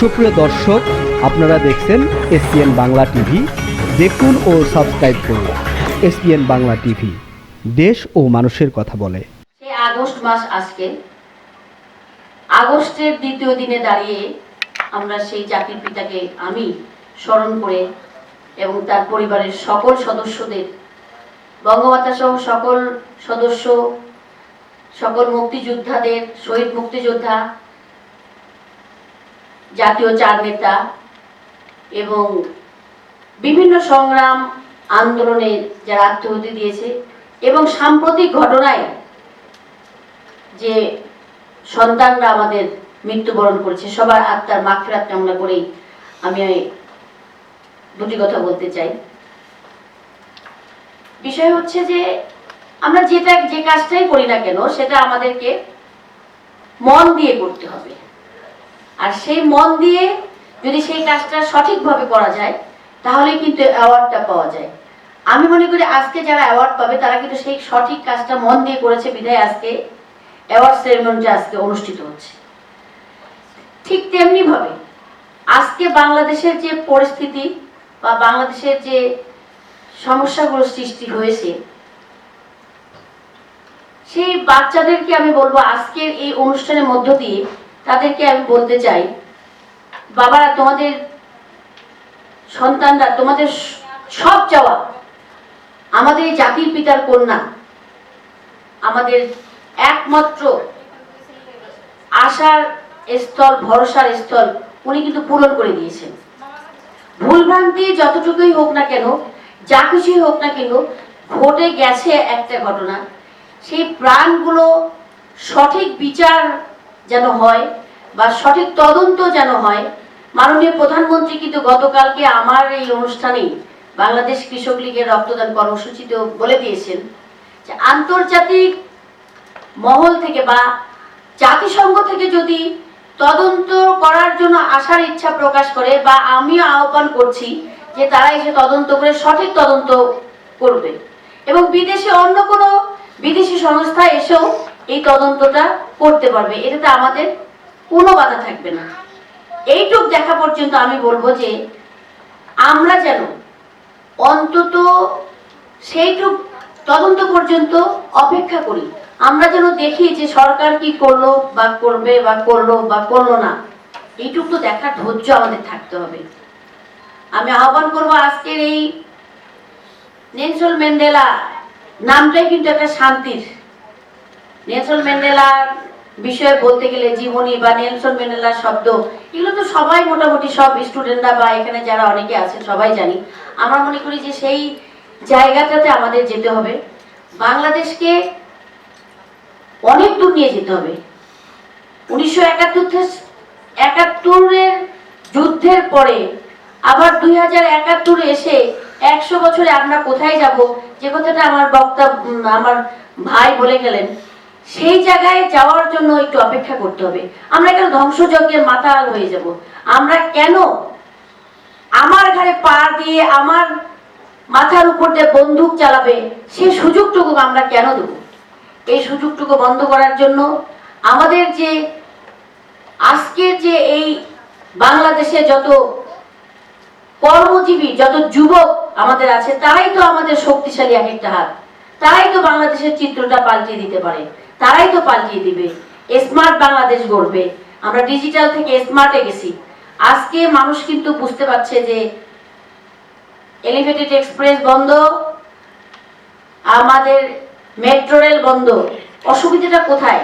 সুপ্রিয় দর্শক, আপনারা দেখছেন এসপিএন বাংলা টিভি। দেখুন ও সাবস্ক্রাইব করুন এসপিএন বাংলা টিভি। দেশ ও মানুষের কথা বলে। আগস্ট মাস আজকে। আগস্টের দ্বিতীয় দিনে দাঁড়িয়ে আমরা সেই জাতির পিতাকে আমি স্মরণ করে এবং তার পরিবারের সকল সদস্যদের বঙ্গমাতা সহ সকল সদস্য, সকল মুক্তিযোদ্ধাদের, শহীদ মুক্তিযোদ্ধা জাতীয় চার নেতা এবং বিভিন্ন সংগ্রাম, আন্দোলনে যারা আত্মহতি দিয়েছে এবং সাম্প্রতিক ঘটনায় যে সন্তানরা আমাদের মৃত্যুবরণ করেছে, সবার আত্মার মাগফিরাত কামনা করেই আমি দুটি কথা বলতে চাই। বিষয় হচ্ছে যে আমরা যেটা যে কাজটাই করি না কেন, সেটা আমাদেরকে মন দিয়ে করতে হবে। আর সেই মন দিয়ে যদি সেই কাজটা সঠিকভাবে করা যায় তাহলে কিন্তু অ্যাওয়ার্ডটা পাওয়া যায়। আমি মনে করি আজকে যারা অ্যাওয়ার্ড পাবে, তারা কিন্তু সেই সঠিক কাজটা মন দিয়ে করেছে বিধায় আজকে অ্যাওয়ার্ড সেরেমনিটা আজকে অনুষ্ঠিত হচ্ছে। ঠিক তেমনি ভাবে আজকে বাংলাদেশের যে পরিস্থিতি বা বাংলাদেশের যে সমস্যাগুলো সৃষ্টি হয়েছে, সেই বাচ্চাদেরকে আমি বলব আজকের এই অনুষ্ঠানের মধ্য দিয়ে তাদেরকে আমি বলতে চাই, বাবারা, তোমাদের সন্তানরা, তোমাদের সব চাওয়া, আমাদের জাতির পিতার কন্যা, আমাদের একমাত্র আশার স্থল ভরসার স্থল উনি কিন্তু পূরণ করে দিয়েছেন। ভুলভ্রান্তি যতটুকুই হোক না কেন, যা কিছুই হোক না কেন, ঘটে গেছে একটা ঘটনা। সেই প্রাণগুলো সঠিক বিচার যেন হয় বা সঠিক তদন্ত যেন হয়। মাননীয় প্রধানমন্ত্রী কিন্তু গতকালকে আমার এই অনুষ্ঠানে বাংলাদেশ কৃষক লীগের রক্তদান কর্মসূচিতেও বলে দিয়েছেন যে আন্তর্জাতিক মহল থেকে বা জাতিসংঘ থেকে যদি তদন্ত করার জন্য আসার ইচ্ছা প্রকাশ করে বা আমিও আহ্বান করছি যে তারা এসে তদন্ত করে সঠিক তদন্ত করবে। এবং বিদেশে অন্য কোনো বিদেশি সংস্থা এসেও এই তদন্তটা করতে পারবে। এটাতে আমাদের কোনো বাধা থাকবে না। এইটুক দেখা পর্যন্ত আমি বলব যে, আমরা যেন অন্তত সেইটুক তদন্ত পর্যন্ত অপেক্ষা করি। আমরা যেন দেখি যে সরকার কি করল বা করবে বা করল বা করল না। এইটুক তো দেখার ধৈর্য আমাদের থাকতে হবে। আমি আহ্বান করব আজকের এই নেলসন ম্যান্ডেলা, নামটাই কিন্তু একটা শান্তির নেলসন ম্যান্ডেলার বিষয়ে বলতে গেলে জীবনী বা নেলসন ম্যান্ডেলার শব্দ, এগুলো তো সবাই মোটামুটি সব স্টুডেন্টরা বা এখানে যারা অনেকে আছেন সবাই জানি। আমরা মনে করি যে সেই জায়গাটাতে আমাদের যেতে হবে। বাংলাদেশকে অনেক দূর নিয়ে যেতে হবে। উনিশশো একাত্তর একাত্তরের যুদ্ধের পরে আবার দুই হাজার একাত্তরে এসে একশো বছরে আমরা কোথায় যাব? যে কথাটা আমার বক্তা আমার ভাই বলে গেলেন। সেই জায়গায় যাওয়ার জন্য একটু অপেক্ষা করতে হবে। আমরা কেন ধ্বংসযজ্ঞের মাতাল হয়ে যাব? আমরা কেন আমার ঘাড়ে পা দিয়ে আমার মাথার উপর দিয়ে বন্দুক চালাবে? সেই সুযোগটুকু আমরা কেন দেব? এই সুযোগটুকু বন্ধ করার জন্য আমাদের যে আজকের যে এই বাংলাদেশে যত কর্মজীবী, যত যুবক আমাদের আছে, তারাই তো আমাদের শক্তিশালী এক একটা হাত। তারাই তো বাংলাদেশের চিত্রটা পাল্টিয়ে দিতে পারে। তারাই তো পাল্টিয়ে দিবে। স্মার্ট বাংলাদেশ গড়বে। আমরা ডিজিটাল থেকে স্মার্টে গেছি। আজকে মানুষ কিন্তু বুঝতে পারছে যে এলিভেটেড এক্সপ্রেস বন্ধ, আমাদের মেট্রো রেল বন্ধ। অসুবিধাটা কোথায়?